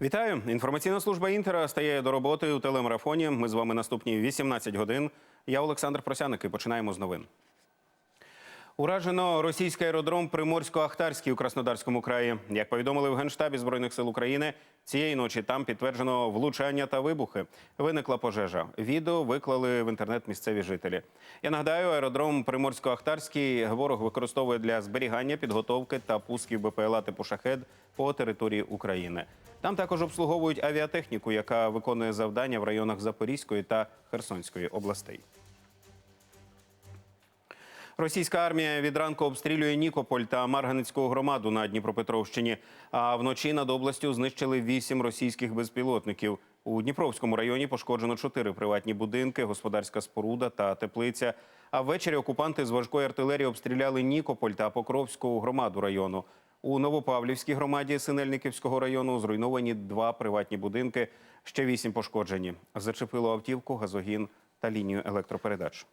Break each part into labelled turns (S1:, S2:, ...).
S1: Вітаю! Інформаційна служба Інтера стає до роботи у телемарафоні. Ми з вами наступні 18 годин. Я Олександр Просяник і починаємо з новин. Уражено російський аеродром Приморсько-Ахтарський у Краснодарському краї. Як повідомили в Генштабі Збройних сил України, цієї ночі там підтверджено влучання та вибухи. Виникла пожежа. Відео виклали в інтернет місцеві жителі. Я нагадаю, аеродром Приморсько-Ахтарський ворог використовує для зберігання, підготовки та пусків БПЛА типу шахед по території України. Там також обслуговують авіатехніку, яка виконує завдання в районах Запорізької та Херсонської областей. Російська армія від ранку обстрілює Нікополь та Марганецьку громаду на Дніпропетровщині. А вночі над областю знищили вісім російських безпілотників. У Дніпровському районі пошкоджено чотири приватні будинки, господарська споруда та теплиця. А ввечері окупанти з важкої артилерії обстріляли Нікополь та Покровську громаду району. У Новопавлівській громаді Синельниківського району зруйновані два приватні будинки. Ще вісім пошкоджені. Зачепило автівку, газогін та лінію електропередач.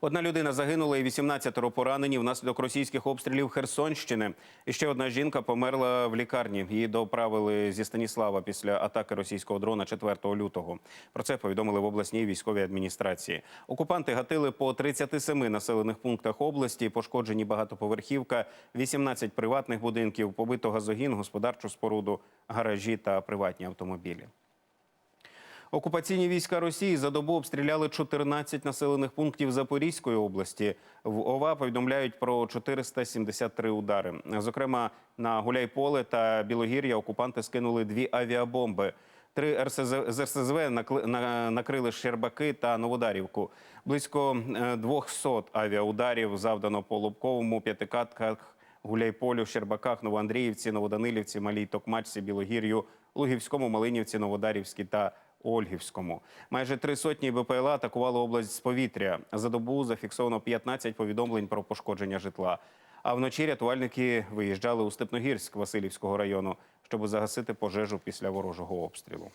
S1: Одна людина загинула і 18 поранені внаслідок російських обстрілів Херсонщини. І ще одна жінка померла в лікарні. Її доправили зі Станіслава після атаки російського дрона 4 лютого. Про це повідомили в обласній військовій адміністрації. Окупанти гатили по 37 населених пунктах області. Пошкоджені багатоповерхівка, 18 приватних будинків, побито газогін, господарчу споруду, гаражі та приватні автомобілі. Окупаційні війська Росії за добу обстріляли 14 населених пунктів Запорізької області. В ОВА повідомляють про 473 удари. Зокрема, на Гуляйполе та Білогір'я окупанти скинули дві авіабомби. Три РСЗ, з РСЗВ накрили Щербаки та Новодарівку. Близько е, 200 авіаударів завдано по Лобковому, П'ятикатках, Гуляйполю, Щербаках, Новоандріївці, Новоданилівці, Малій Токмачці, Білогір'ю, Лугівському, Малинівці, Новодарівській та Ольгівському. Майже три сотні БПЛА атакували область з повітря. За добу зафіксовано 15 повідомлень про пошкодження житла. А вночі рятувальники виїжджали у Степногірськ Васильівського району, щоб загасити пожежу після ворожого обстрілу.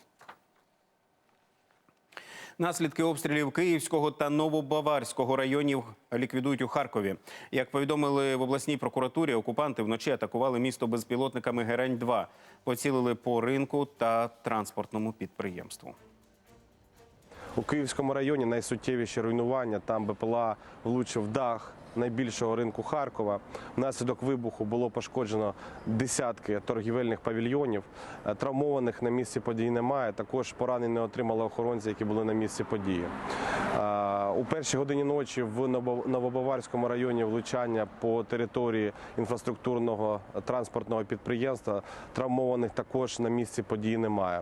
S1: Наслідки обстрілів Київського та Новобаварського районів ліквідують у Харкові. Як повідомили в обласній прокуратурі, окупанти вночі атакували місто безпілотниками Герань-2, поцілили по ринку та транспортному підприємству.
S2: У Київському районі найсуттєвіші руйнування. Там БПЛА влучив дах найбільшого ринку Харкова. Внаслідок вибуху було пошкоджено десятки торгівельних павільйонів. Е, Травмованих на місці події немає. Також поранені отримали охоронці, які були на місці події. Е, У першій годині ночі в Ново- Новобаварському районі влучання по території інфраструктурного транспортного підприємства. Травмованих також на місці події немає.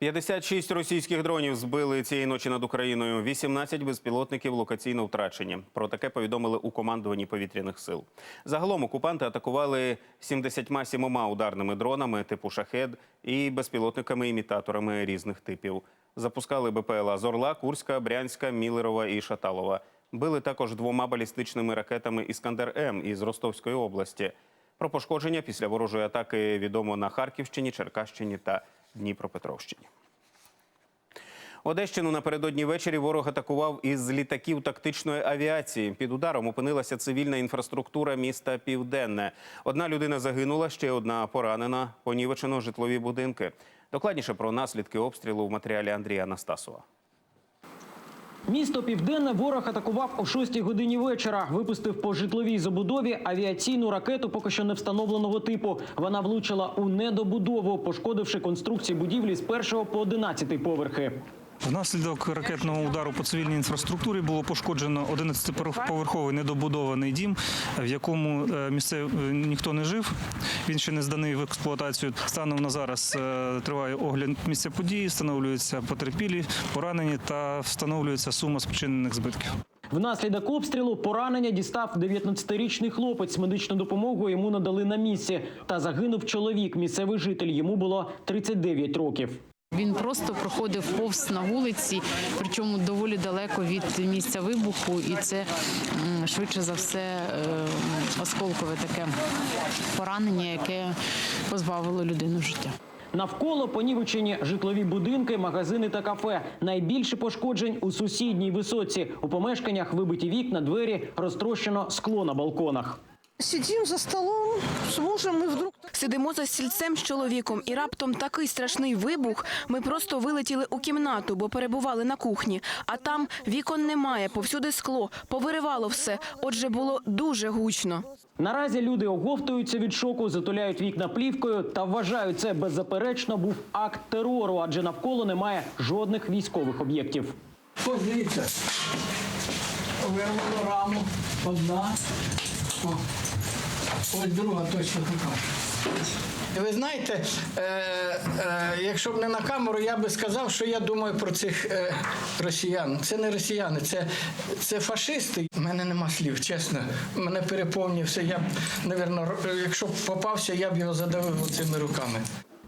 S1: 56 російських дронів збили цієї ночі над Україною. 18 безпілотників локаційно втрачені. Про таке повідомили у командуванні повітряних сил. Загалом окупанти атакували 77 ударними дронами типу шахед і безпілотниками-імітаторами різних типів. Запускали БПЛА з Орла, Курська, Брянська, Мілерова і Шаталова. Били також двома балістичними ракетами Іскандер М із Ростовської області. Про пошкодження після ворожої атаки відомо на Харківщині, Черкащині та Дніпропетровщині. Одещину напередодні ввечері ворог атакував із літаків тактичної авіації. Під ударом опинилася цивільна інфраструктура міста Південне. Одна людина загинула, ще одна поранена. Понівечено житлові будинки. Докладніше про наслідки обстрілу в матеріалі Андрія Анастасова.
S3: Місто Південне ворог атакував о 6 годині вечора. Випустив по житловій забудові авіаційну ракету, поки що не встановленого типу. Вона влучила у недобудову, пошкодивши конструкції будівлі з першого по 11 поверхи.
S4: Внаслідок ракетного удару по цивільній інфраструктурі було пошкоджено 11-поверховий недобудований дім, в якому е, місцев е, ніхто не жив. Він ще не зданий в експлуатацію. Станом на зараз е, триває огляд місця події, встановлюються потерпілі, поранені та встановлюється сума спричинених збитків.
S3: Внаслідок обстрілу поранення дістав 19-річний хлопець. Медичну допомогу йому надали на місці. Та загинув чоловік, місцевий житель. Йому було 39 років.
S5: Він просто проходив повз на вулиці, причому доволі далеко від місця вибуху, і це швидше за все е, осколкове таке поранення, яке позбавило людину життя.
S3: Навколо понівечені житлові будинки, магазини та кафе. Найбільше пошкоджень у сусідній висоці. У помешканнях вибиті вікна, двері, розтрощено скло на балконах.
S6: Сидим за столом с мужем, и вдруг
S7: Сидимо за стільцем з чоловіком, і раптом такий страшний вибух. Ми просто вилетіли у кімнату, бо перебували на кухні. А там вікон немає, повсюди скло, повиривало все. Отже, було дуже гучно.
S3: Наразі люди оговтуються від шоку, затуляють вікна плівкою та вважають це беззаперечно був акт терору, адже навколо немає жодних військових об'єктів.
S8: Ось дивіться. Вирвало раму. Одна. Ось друга точно така. Ви знаєте, е, е, якщо б не на камеру, я би сказав, що я думаю про цих е, росіян. Це не росіяни, це, це фашисти. У мене нема слів, чесно. Мене переповнює все. Я б, мабуть, якщо б попався, я б його задавив цими руками.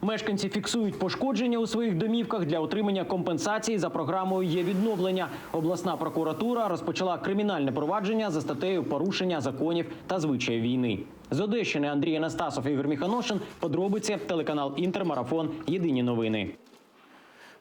S3: Мешканці фіксують пошкодження у своїх домівках для отримання компенсації за програмою є відновлення. Обласна прокуратура розпочала кримінальне провадження за статтею порушення законів та звичаїв війни. З Одещини Андрій Анастасов Ігор Міханошин. Подробиці телеканал Інтермарафон. Єдині новини.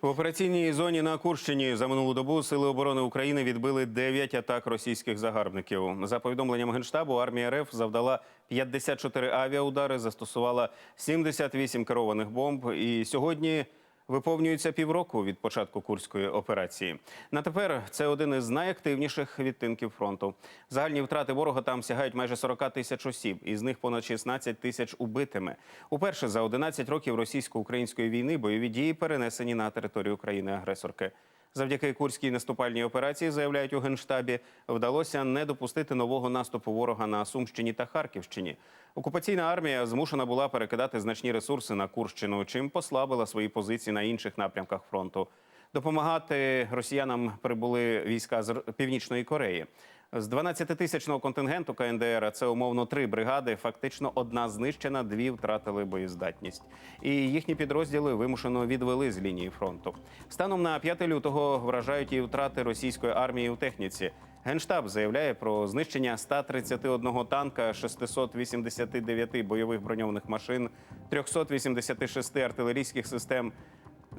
S1: В операційній зоні на Курщині за минулу добу сили оборони України відбили 9 атак російських загарбників. За повідомленням генштабу, армія РФ завдала 54 авіаудари, застосувала 78 керованих бомб. І сьогодні виповнюється півроку від початку курської операції. На тепер це один із найактивніших відтинків фронту. Загальні втрати ворога там сягають майже 40 тисяч осіб, із них понад 16 тисяч убитими. Уперше за 11 років російсько-української війни бойові дії перенесені на територію країни-агресорки. Завдяки курській наступальній операції, заявляють у генштабі, вдалося не допустити нового наступу ворога на Сумщині та Харківщині. Окупаційна армія змушена була перекидати значні ресурси на Курщину, чим послабила свої позиції на інших напрямках фронту. Допомагати росіянам прибули війська з Північної Кореї. З 12-тисячного контингенту КНДР, це умовно три бригади, фактично одна знищена, дві втратили боєздатність. І їхні підрозділи вимушено відвели з лінії фронту. Станом на 5 лютого вражають і втрати російської армії у техніці. Генштаб заявляє про знищення 131 танка, 689 бойових броньованих машин, 386 артилерійських систем,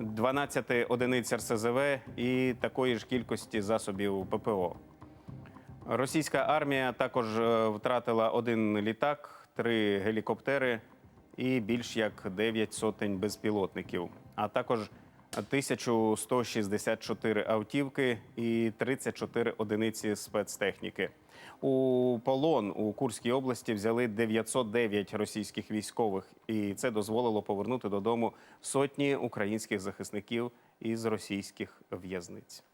S1: 12 одиниць РСЗВ і такої ж кількості засобів ППО. Російська армія також е, втратила один літак, три гелікоптери і більш як 9 сотень безпілотників, а також 1164 автівки і 34 одиниці спецтехніки. У полон у Курській області взяли 909 російських військових, і це дозволило повернути додому сотні українських захисників із російських в'язниць.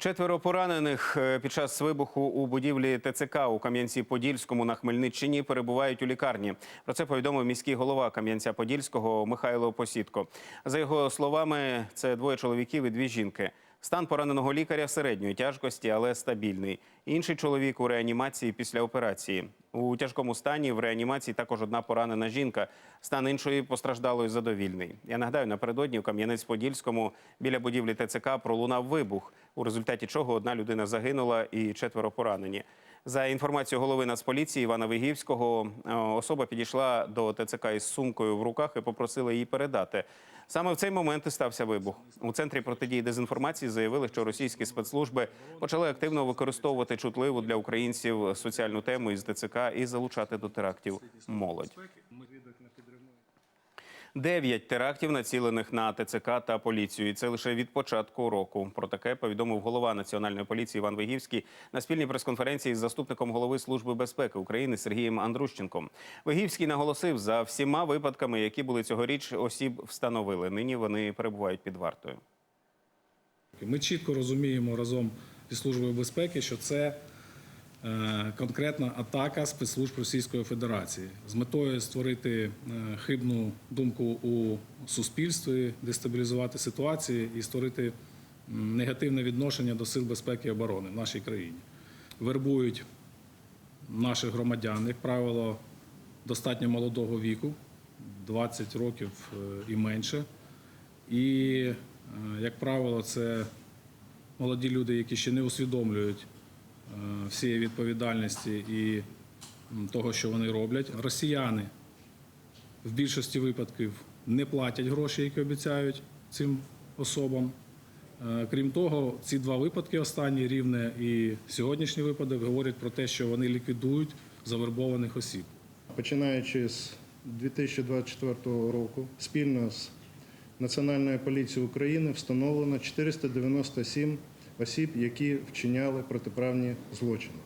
S1: Четверо поранених е, під час вибуху у будівлі ТЦК у Кам'янці-Подільському на Хмельниччині перебувають у лікарні. Про це повідомив міський голова Кам'янця-Подільського Михайло Посідко. За його словами, це двоє чоловіків і дві жінки. Стан пораненого лікаря середньої тяжкості, але стабільний. Інший чоловік у реанімації після операції. У тяжкому стані в реанімації також одна поранена жінка. Стан іншої постраждалої задовільний. Я нагадаю, напередодні у Кам'янець-Подільському біля будівлі ТЦК пролунав вибух, у результаті чого одна людина загинула і четверо поранені. За інформацією голови Нацполіції Івана Вигівського, е, особа підійшла до ТЦК із сумкою в руках і попросила її передати. Саме в цей момент і стався вибух. У центрі протидії дезінформації заявили, що російські спецслужби почали активно використовувати чутливу для українців соціальну тему із ДЦК і залучати до терактів молодь. Дев'ять терактів націлених на ТЦК та поліцію. І це лише від початку року. Про таке повідомив голова національної поліції Іван Вигівський на спільній прес-конференції з заступником голови служби безпеки України Сергієм Андрущенком. Вигівський наголосив за всіма випадками, які були цьогоріч, осіб встановили. Нині вони перебувають під вартою.
S9: Ми чітко розуміємо разом зі службою безпеки, що це конкретна атака спецслужб Російської Федерації з метою створити е, хибну думку у суспільстві, дестабілізувати ситуацію і створити негативне відношення до сил безпеки і оборони в нашій країні. Вербують наших громадян, як правило, достатньо молодого віку, 20 років е, і менше. І, е, як правило, це молоді люди, які ще не усвідомлюють е, всієї відповідальності і того, що вони роблять. Росіяни в більшості випадків не платять гроші, які обіцяють цим особам. Е, Крім того, ці два випадки останні рівне і сьогоднішній випадок говорять про те, що вони ліквідують завербованих осіб.
S10: Починаючи з 2024 року, спільно з Національною поліцією України встановлено 497 осіб, які вчиняли протиправні злочини.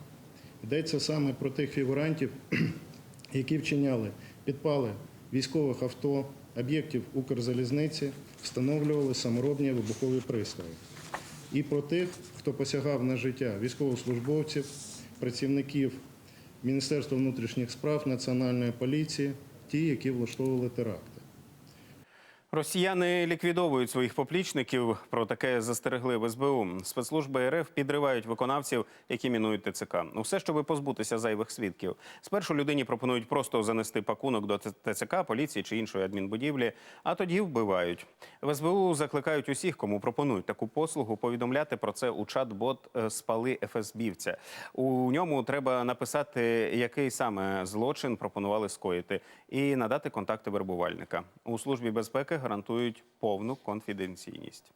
S10: Йдеться саме про тих фігурантів, які вчиняли підпали військових авто, об'єктів Укрзалізниці, встановлювали саморобні вибухові пристрої. І про тих, хто посягав на життя військовослужбовців, працівників Міністерства внутрішніх справ, Національної поліції, ті, які влаштовували теракти.
S1: Росіяни ліквідовують своїх поплічників. Про таке застерегли в СБУ. Спецслужби РФ підривають виконавців, які мінують ТЦК. Усе, щоб позбутися зайвих свідків. Спершу людині пропонують просто занести пакунок до ТЦК, поліції чи іншої адмінбудівлі, а тоді вбивають. В СБУ закликають усіх, кому пропонують таку послугу, повідомляти про це у чат-бот е, «Спали ФСБівця». У ньому треба написати, який саме злочин пропонували скоїти, і надати контакти вербувальника. У службі безпеки гарантують повну конфіденційність.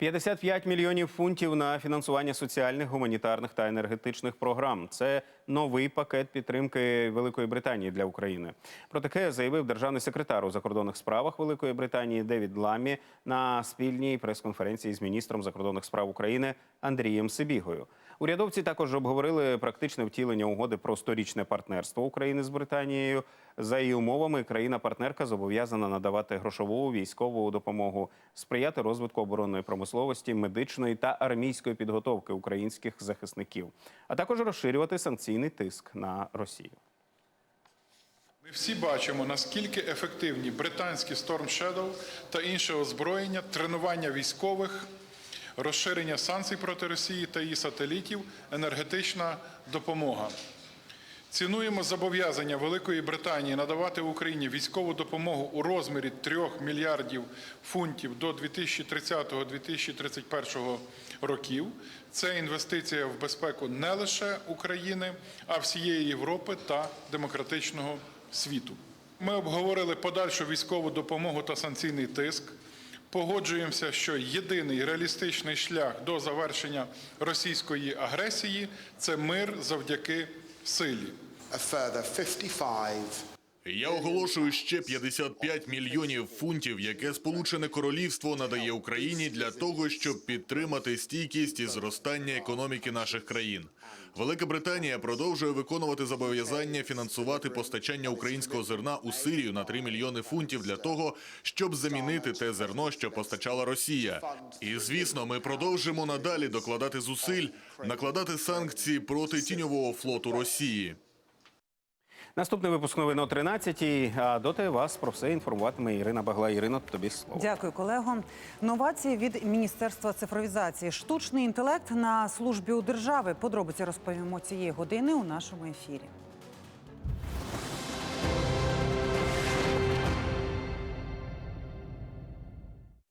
S1: 55 мільйонів фунтів на фінансування соціальних, гуманітарних та енергетичних програм. Це новий пакет підтримки Великої Британії для України. Про таке заявив державний секретар у закордонних справах Великої Британії Девід Ламі на спільній прес-конференції з міністром закордонних справ України Андрієм Сибігою. Урядовці також обговорили практичне втілення угоди про сторічне партнерство України з Британією. За її умовами, країна-партнерка зобов'язана надавати грошову військову допомогу, сприяти розвитку оборонної промисловості, медичної та армійської підготовки українських захисників, а також розширювати санкційний тиск на Росію.
S11: Ми всі бачимо, наскільки ефективні британські Storm Shadow та інше озброєння, тренування військових, розширення санкцій проти Росії та її сателітів, енергетична допомога. Цінуємо зобов'язання Великої Британії надавати Україні військову допомогу у розмірі 3 мільярдів фунтів до 2030-2031 років. Це інвестиція в безпеку не лише України, а всієї Європи та демократичного світу. Ми обговорили подальшу військову допомогу та санкційний тиск. Погоджуємося, що єдиний реалістичний шлях до завершення російської агресії це мир завдяки силі.
S12: Я оголошую ще 55 мільйонів фунтів, яке Сполучене Королівство надає Україні для того, щоб підтримати стійкість і зростання економіки наших країн. Велика Британія продовжує виконувати зобов'язання фінансувати постачання українського зерна у Сирію на 3 мільйони фунтів для того, щоб замінити те зерно, що постачала Росія. І звісно, ми продовжимо надалі докладати зусиль, накладати санкції проти тіньового флоту Росії.
S1: Наступний випуск новин о 13 А доти вас про все інформуватиме Ірина Багла. Ірина, тобі слово.
S6: Дякую, колего. Новації від Міністерства цифровізації. Штучний інтелект на службі у держави. Подробиці розповімо цієї години у нашому ефірі.